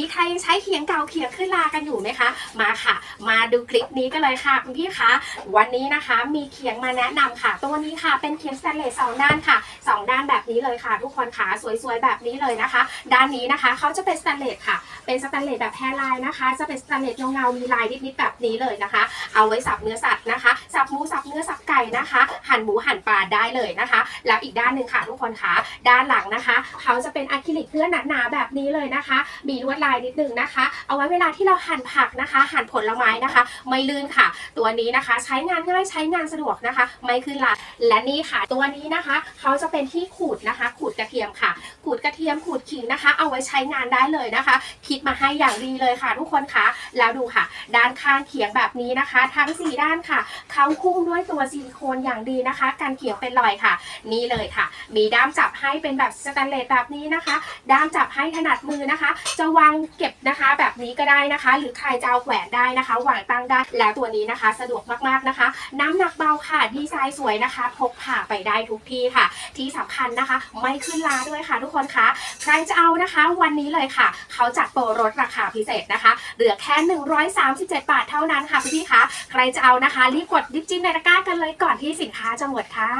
มีใครยังใช้เขียงเก่าเขียงขึ้นลากันอยู่ไหมคะ มาค่ะ มาดูคลิปนี้กันเลยค่ะคุณพี่คะ วันนี้นะคะมีเขียงมาแนะนำค่ะ ตัวนี้ค่ะเป็นเขียงสแตนเลสสองด้านค่ะสองด้านแบบนี้เลยค่ะ ทุกคนค่ะสวยๆแบบนี้เลยนะคะ ด้านนี้นะคะเขาจะเป็นสแตนเลสค่ะ เป็นสแตนเลสแบบแพรลายนะคะ จะเป็นสแตนเลสเงาๆมีลายนิดๆแบบนี้เลยนะคะ เอาไว้สับเนื้อสัตว์นะคะ สับหมูสับเนื้อสับ นะคะ หั่นหมูหั่นปลาได้เลยนะคะ แล้วอีกด้านหนึ่งค่ะทุกคนค่ะด้านหลังนะคะ เขาจะเป็นอะคริลิกเนื้อหนาๆแบบนี้เลยนะคะ มีลวดลายนิดนึงนะคะ เอาไว้เวลาที่เราหั่นผักนะคะ หั่นผลไม้นะคะ ไม่ลื่นค่ะ ตัวนี้นะคะ ใช้งานง่ายใช้งานสะดวกนะคะ ไม่ขึ้นลาและนี่ค่ะตัวนี้นะคะ เขาจะเป็นที่ขูดนะคะ ขูดกระเทียมค่ะขูดกระเทียมขูดขิงนะคะ เอาไว้ใช้งานได้เลยนะคะ คิดมาให้อย่างดีเลยค่ะ ทุกคนคะแล้วดูค่ะ ด้านข้างเขียงแบบนี้นะคะ ทั้ง 4 ด้านค่ะ เขาคุ้มด้วยตัวซิลโคนอย่างดีนะคะกันเขียงเป็นรอยค่ะ นี่เลยค่ะ มีด้ามจับให้เป็นแบบสแตนเลสแบบนี้นะคะ ด้ามจับให้ถนัดมือนะคะ จะวางเก็บนะคะ แบบนี้ก็ได้นะคะ หรือใครจะเอาแขวนได้นะคะวางตั้งได้แล้วตัวนี้นะคะ สะดวกมากๆนะคะ น้ำหนักเบาค่ะดีไซน์สวยนะคะ พกพาไปได้ทุกที่ค่ะ ที่สำคัญนะคะ ไม่ขึ้นลาด้วยค่ะ ทุกคนคะใครจะเอานะคะ วันนี้เลยค่ะ เขาจัดโปรลดราคาพิเศษนะคะ เหลือแค่ 137 บาทเท่านั้นค่ะพี่ๆคะใครจะเอานะคะรีบกดดิบจิ้มในตะกร้ากันเลยก่อนที่สินค้าจะหมดค่ะ